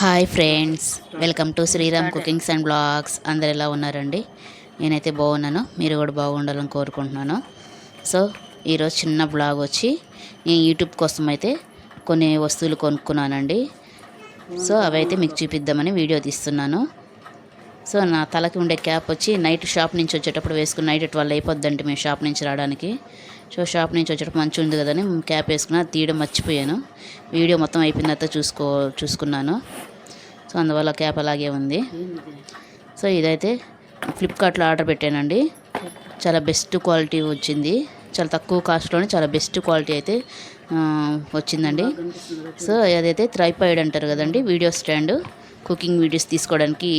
Hi friends welcome to Sriram cookings and blogs అందరు ఎలా ఉన్నారండి? నేనైతే బాగున్నాను. మీరు కూడా బాగుండాలని కోరుకుంటున్నాను. సో ఈరోజు చిన్న బ్లాగ్ వచ్చి నేను యూట్యూబ్ కోసం అయితే కొన్ని వస్తువులు కొనుక్కున్నానండి. సో అవైతే మీకు చూపిద్దామని వీడియో తీస్తున్నాను. సో నా తలకి ఉండే క్యాప్ వచ్చి నైట్ షాప్ నుంచి వచ్చేటప్పుడు వేసుకుని నైట్ ట్వెల్వ్ అయిపోద్దండి మేము షాప్ నుంచి రావడానికి. సో షాప్ నుంచి వచ్చేటప్పుడు మంచిగా ఉంది కదని క్యాప్ వేసుకున్నా తీయడం మర్చిపోయాను. వీడియో మొత్తం అయిపోయిన తర్వాత చూసుకో చూసుకున్నాను. సో అందువల్ల క్యాప్ అలాగే ఉంది. సో ఇదైతే ఫ్లిప్కార్ట్లో ఆర్డర్ పెట్టానండి. చాలా బెస్ట్ క్వాలిటీ వచ్చింది. చాలా తక్కువ కాస్ట్లోనే చాలా బెస్ట్ క్వాలిటీ అయితే వచ్చిందండి. సో అదైతే త్రైపాయిడ్ అంటారు కదండి వీడియో స్టాండ్. కుకింగ్ వీడియోస్ తీసుకోవడానికి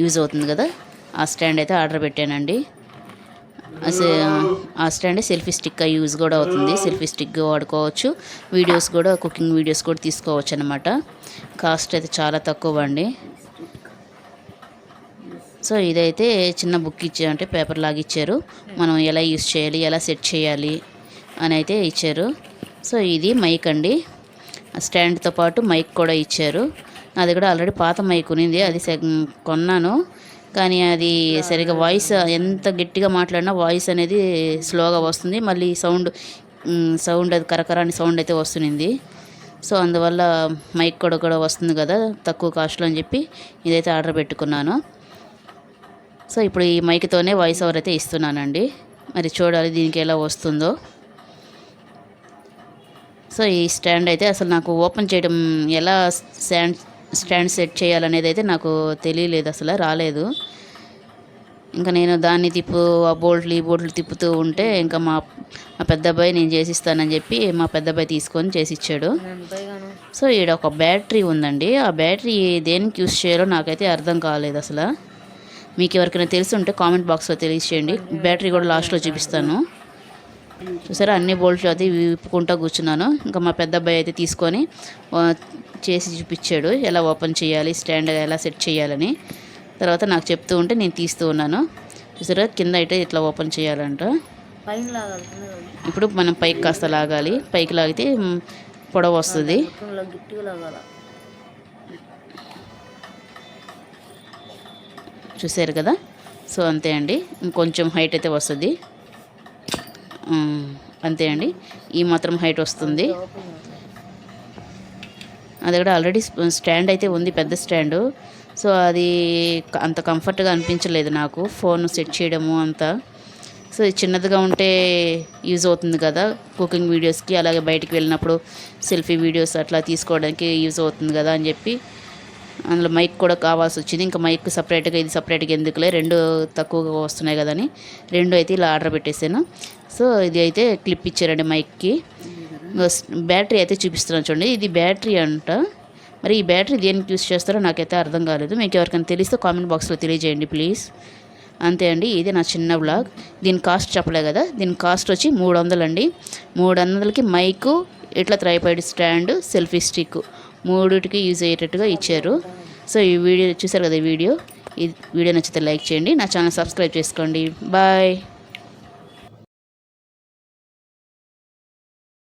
యూజ్ అవుతుంది కదా. ఆ స్టాండ్ అయితే ఆర్డర్ పెట్టానండి. స్టాండ్ సెల్ఫీ స్టిక్ యూజ్ కూడా అవుతుంది. సెల్ఫీ స్టిక్ వాడుకోవచ్చు. వీడియోస్ కూడా కుకింగ్ వీడియోస్ కూడా తీసుకోవచ్చు అనమాట కాస్ట్ అయితే చాలా తక్కువ అండి సో ఇదైతే చిన్న బుక్ ఇచ్చారు అంటే పేపర్ లాగా ఇచ్చారు. మనం ఎలా యూస్ చేయాలి ఎలా సెట్ చేయాలి అని అయితే ఇచ్చారు. సో ఇది మైక్ అండి. ఆ స్టాండ్తో పాటు మైక్ కూడా ఇచ్చారు. అది కూడా ఆల్రెడీ పాత మైక్ ఉంది అది కొన్నాను. కానీ అది సరిగా వాయిస్ ఎంత గట్టిగా మాట్లాడినా వాయిస్ అనేది స్లోగా వస్తుంది. మళ్ళీ సౌండ్ సౌండ్ అది కరకరాని సౌండ్ అయితే వస్తుంది సో అందువల్ల మైక్ కూడా కూడా వస్తుంది కదా తక్కువ కాస్ట్లో అని చెప్పి ఇదైతే ఆర్డర్ పెట్టుకున్నాను. సో ఇప్పుడు ఈ మైక్తోనే వాయిస్ ఓవర్ అయితే ఇస్తున్నానండి. మరి చూడాలి దీనికి ఎలా వస్తుందో. సో ఈ స్టాండ్ అయితే అసలు నాకు ఓపెన్ చేయడం ఎలా స్టాండ్ స్టాండ్ సెట్ చేయాలనేది అయితే నాకు తెలియలేదు అసలు రాలేదు. ఇంకా నేను దాన్ని తిప్పు ఆ బోల్ట్లు ఈ బోల్ట్లు తిప్పుతూ ఉంటే ఇంకా మా మా పెద్దబ్బాయి నేను చేసిస్తానని చెప్పి మా పెద్దబ్బాయి తీసుకొని చేసిచ్చాడు. సో ఈడ ఒక బ్యాటరీ ఉందండి. ఆ బ్యాటరీ దేనికి యూస్ చేయాలో నాకైతే అర్థం కాలేదు అసలు. మీకు ఎవరికైనా తెలిసి ఉంటే కామెంట్ బాక్స్లో తెలియచేయండి బ్యాటరీ కూడా లాస్ట్లో చూపిస్తాను. చూసారా? అన్ని బోల్ట్లు అది విప్పుకుంటా కూర్చున్నాను. ఇంకా మా పెద్ద అబ్బాయి అయితే తీసుకొని చేసి చూపించాడు. ఎలా ఓపెన్ చేయాలి స్టాండ్ ఎలా సెట్ చేయాలని. తర్వాత నాకు చెప్తూ ఉంటే నేను తీస్తూ ఉన్నాను. చూసారా? కింద అయితే ఇట్లా ఓపెన్ చేయాలంట. ఇప్పుడు మనం పైకి కాస్త లాగాలి. పైకి లాగితే పొడవు వస్తుంది. చూసారు కదా? సో అంతే అండి. ఇంకొంచెం హైట్ అయితే వస్తుంది. అంతే అండి. ఈ మాత్రం హైట్ వస్తుంది. అది కూడా ఆల్రెడీ స్టాండ్ అయితే ఉంది పెద్ద స్టాండు. సో అది అంత కంఫర్ట్గా అనిపించలేదు నాకు ఫోన్ సెట్ చేయడము అంతా. సో ఇది చిన్నదిగా ఉంటే యూజ్ అవుతుంది కదా కుకింగ్ వీడియోస్కి. అలాగే బయటికి వెళ్ళినప్పుడు సెల్ఫీ వీడియోస్ అట్లా తీసుకోవడానికి యూజ్ అవుతుంది కదా అని చెప్పి. అందులో మైక్ కూడా కావాల్సి వచ్చింది. ఇంకా మైక్ సపరేట్గా ఇది సపరేట్గా ఎందుకులే రెండు తక్కువగా వస్తున్నాయి కదని. రెండు అయితే ఇలా ఆర్డర్ పెట్టేశాను సో ఇది అయితే క్లిప్ ఇచ్చారండి మైక్కి బ్యాటరీ అయితే చూపిస్తున్నాను చూడండి. ఇది బ్యాటరీ అంట. మరి ఈ బ్యాటరీ దేనికి యూస్ చేస్తారో నాకైతే అర్థం కాలేదు. మీకు ఎవరికైనా తెలిస్తే కామెంట్ బాక్స్లో తెలియజేయండి ప్లీజ్ అంతే అండి ఇది నా చిన్న బ్లాగ్ దీని కాస్ట్ చెప్పలే కదా. దీని కాస్ట్ వచ్చి మూడు వందలండి మూడు వందలకి మైకు ఇట్లా త్రైపాయిడ్ స్టాండ్ సెల్ఫీ స్టిక్ మూడిటికి యూజ్ అయ్యేటట్టుగా ఇచ్చారు. సో ఈ వీడియో చూసారు కదా ఈ వీడియో? ఈ వీడియో నచ్చితే లైక్ చేయండి. నా ఛానల్ సబ్స్క్రైబ్ చేసుకోండి. బాయ్